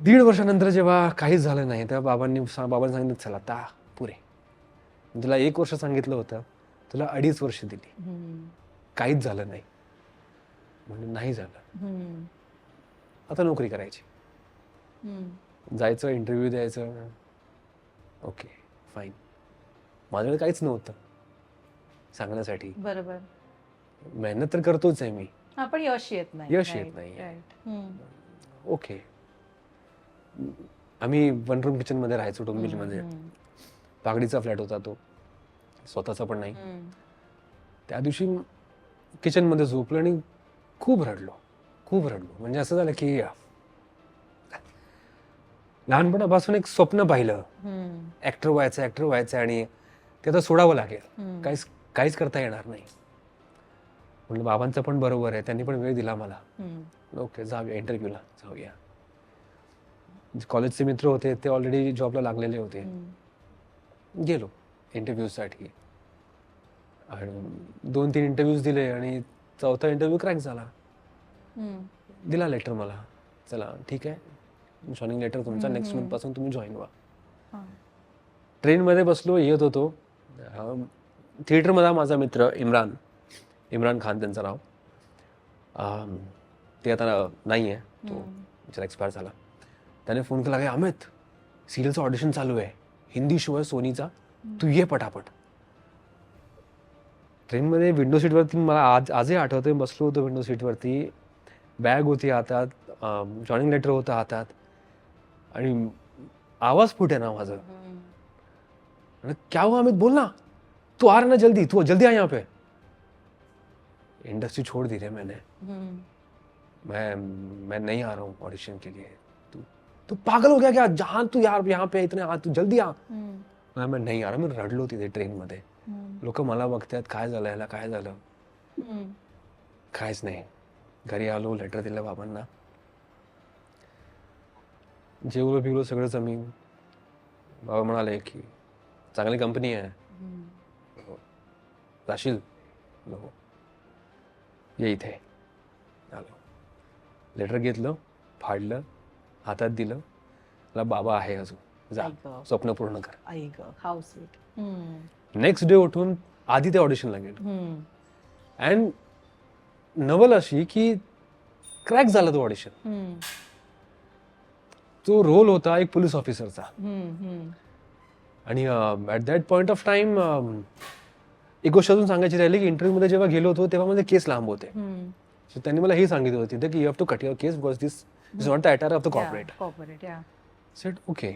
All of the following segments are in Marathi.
दीड वर्षानंतर जेव्हा काहीच झालं नाही तेव्हा बाबांनी सा- बाबांनी सांगितलं चला आता पुरे. तुला एक वर्ष सांगितलं होतं तुला अडीच वर्ष दिली. काहीच झालं नाही. म्हणजे नाही झालं. आता नोकरी करायची. जायचं इंटरव्ह्यू द्यायचं. ओके फाईन माझ्याकडे काहीच नव्हतं. सांगण्यासाठी. बरोबर. मेहनत तर करतोच आहे मी. हा पण यश येत नाही. यश येत नाही. ओके. आम्ही वन रूम किचनमध्ये राहायचो डोंबिवलीमध्ये. पागडीचा फ्लॅट होता तो. स्वतःचा पण नाही. त्या दिवशी किचनमध्ये झोपलो आणि खूप रडलो. खूप रडलो. म्हणजे असं झालं की लहानपणापासून एक स्वप्न पाहिलं. ऍक्टर व्हायचं ऍक्टर व्हायचं आणि ते आता सोडावं लागेल. काहीच काहीच करता येणार नाही. म्हणलं बाबांचं पण बरोबर आहे. त्यांनी पण वेळ दिला मला. ओके जाऊया इंटरव्ह्यूला जाऊया. कॉलेजचे मित्र होते ते ऑलरेडी जॉबला लागलेले होते. गेलो इंटरव्ह्यूसाठी आणि दोन तीन इंटरव्ह्यूज दिले आणि चौथा इंटरव्ह्यू क्रॅक झाला. दिला लेटर मला. चला ठीक आहे. जॉईनिंग लेटर तुमचा नेक्स्ट हम्म. मंथपासून तुम्ही जॉईन व्हा. ट्रेनमध्ये बसलो येत होतो. थिएटरमधला माझा मित्र इम्रान. इम्रान खान त्यांचं नाव. ते आता नाही आहे तो एक्सपायर झाला. त्याने फोन केला की अमित सिरियलचं ऑडिशन चालू आहे. हिंदी शो आहे सोनीचा. तू ये पटापट. ट्रेनमध्ये विंडो सीटवरती मला आज आजही आठवतंय बसलो होतो विंडो सीटवरती बॅग होती हातात जॉईनिंग लेटर होतं हातात. आणि आवाज फुटे ना माझं. क्या हुआ अमित बोलना तू आ रहा ना जल्दी तू जल्दी आ यहाँ पे. इंडस्ट्री छोड़ दी रे मैंने. मैं मैं नहीं आ रहा हूँ ऑडिशन के लिए. तू तू पागल हो गया क्या? जहाँ तू यार यहाँ पे इतने आ तू जल्दी आ। हम्म. मैं मैं नहीं आ रहा मी रडलो तिथे ट्रेनमध्ये हम्म. लोक मला बघतात काय झालं याला काय झालं. काहीच नाही। घरी आलो लेटर दिलं बाबांना जेवलो बिवलो सगळंच आम्ही बाबा म्हणाले की चांगली कंपनी आहे. जाशील? ये इथे. आलो. लेटर घेतलं फाडलं. हातात दिलं मला बाबा आहे अजून जा आई गं. स्वप्न पूर्ण कर आई ग how sweet hmm. Next day उठून आधी ते ऑडिशनला गेलो. अँड नवल अशी की क्रॅक झाला तो ऑडिशन. तो रोल होता एक पोलीस ऑफिसरचा. आणि at that point of time एक गोष्ट अजून सांगायची राहिली की इंटरव्ह्यूमध्ये जेव्हा गेलो होतो तेव्हा माझे केस लांब होते. So त्यांनी मला हे सांगितलं होतं तिथे की you have to cut your case because this is not the attire of the corporate corporate, yeah. Set okay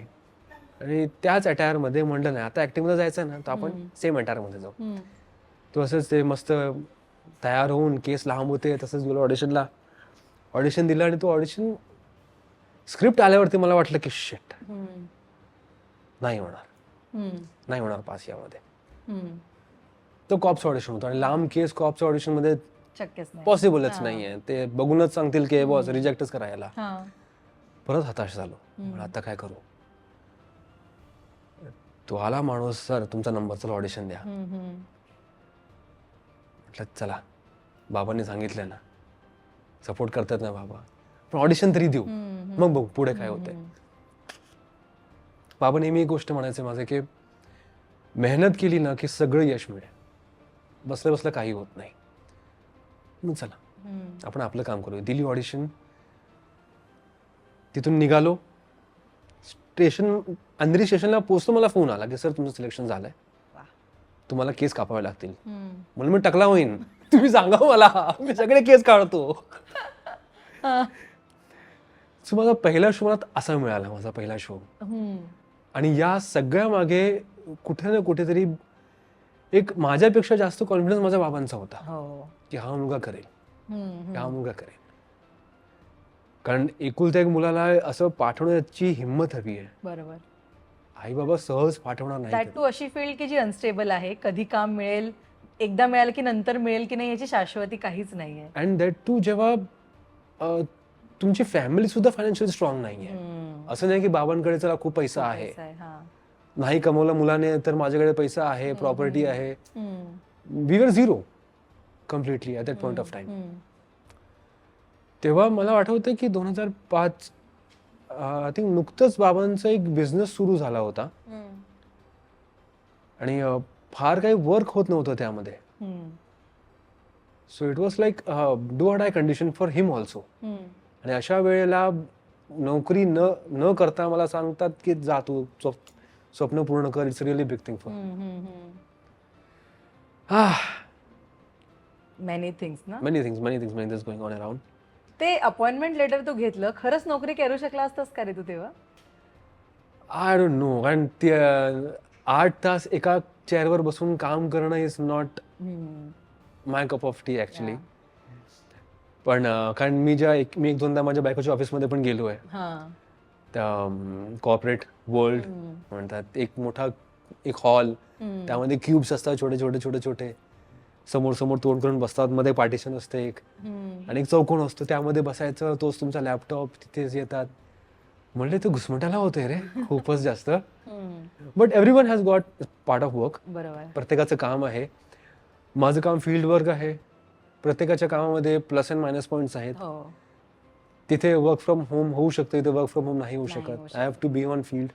आणि त्याच अटायरमध्ये म्हणलं नाही आता ॲक्टिंगमध्ये जायचं ना तर आपण. सेम अटायरमध्ये जाऊ. तो असंच ते मस्त तयार होऊन केस लांब होते तसंच गेलो ऑडिशनला ऑडिशन दिलं आणि तो ऑडिशन स्क्रिप्ट आल्यावरती मला वाटलं की शेट. नाही होणार. नाही होणार पास यामध्ये. तो कॉप्स ऑडिशन होतो आणि लांब केस कॉप्स ऑडिशनमध्ये शक्यच नाही पॉसिबलच. नाही आहे ते बघूनच सांगतील की बॉस रिजेक्टच करायला हा. परत हताश झालो म्हणलं, आता काय करू तो आला माणूस सर तुमचा नंबर चला ऑडिशन द्या हम्म. हम्म. म्हटलं चला बाबांनी सांगितलं ना सपोर्ट करतात ना बाबा पण ऑडिशन तरी देऊ हम्म. मग बघू पुढे काय होतंय हम्म. बाबा नेहमी एक गोष्ट म्हणायचे माझे की मेहनत केली ना की सगळं यश मिळेल बसलं बसलं काही होत नाही मग चला. आपण आपलं काम करू दिली ऑडिशन तिथून निघालो. स्टेशन अंधेरी स्टेशनला पोहोचतो मला फोन आला की सर तुमचं सिलेक्शन झालंय. तुम्हाला केस कापावे लागतील. म्हणून मी टकला होईन. तुम्ही सांगा मला. मी सगळे केस काढतो. सो माझा पहिला शो मला असा मिळाला माझा पहिला शो. आणि या सगळ्या मागे कुठे ना कुठेतरी एक माझ्यापेक्षा जास्त कॉन्फिडन्स माझ्या बाबांचा होता. हो. की हा मुलगा करेल. हम्म. की हा मुलगा करेल. कारण एकुलत्या एक मुलाला असं पाठवण्याची हिंमत हवी आहे. बरोबर. आई बाबा सहज पाठवणार नाही दॅट टू अशी फील्ड की जी अनस्टेबल आहे कधी काम मिळेल एकदा मिळालं की नंतर मिळेल की नाही याची शाश्वती काहीच नाहीये. अँड दॅट टू जेव्हा अ, तुमची फॅमिली सुद्धा फायनान्शियल स्ट्रॉंग नाही आहे हम्म. असं नाही की बाबांकडे चला खूप पैसा आहे. आहे, हा. नाही कमवला मुलाने तर माझ्याकडे पैसा आहे प्रॉपर्टी आहे. We were zero completely at that point of time. तेव्हा मला आठवतं की दोन हजार पाच आय थिंक नुकतंच बाबांचा एक बिझनेस सुरू झाला होता आणि फार काही वर्क होत नव्हतं त्यामध्ये. So it was like do die condition for him also. आणि अशा वेळेला नोकरी न न करता मला सांगतात की जा तू स्वप्न पूर्ण कर it's really big thing for many things ना? Many things many things many things going on around ते अपॉइंटमेंट लेटर तू घेतलं खरंच नोकरी करू शकला असतास का रे तू तेव्हा? आय डोंट नो कारण ते आठ तास एका चेअरवर बसून काम करणं is not my cup of tea actually. पण कारण मी ज्या एक मी एक दोनदा माझ्या बायकोच्या ऑफिसमध्ये पण गेलो आहे कॉर्पोरेट वर्ल्ड हम्म. म्हणतात. एक मोठा एक हॉल हम्म. त्यामध्ये क्यूब्स असतात छोटे छोटे छोटे छोटे. समोर समोर तोंड करून बसतात. मध्ये पार्टिशन असते एक. हम्म. आणि एक चौकोन असतो. त्यामध्ये बसायचं. तोच तुमचा लॅपटॉप तिथेच येतात. म्हणले ते घुसमटाला होतंय रे. खूपच जास्त. But every one has got part of work प्रत्येकाचं काम आहे. माझं काम फील्ड वर्क आहे. प्रत्येकाच्या कामामध्ये प्लस अँड मायनस पॉईंट्स आहेत. हो. तिथे वर्क फ्रॉम होम होऊ शकतं इथे वर्क फ्रॉम होम नाही होऊ नाही होऊ शकत I have to be on field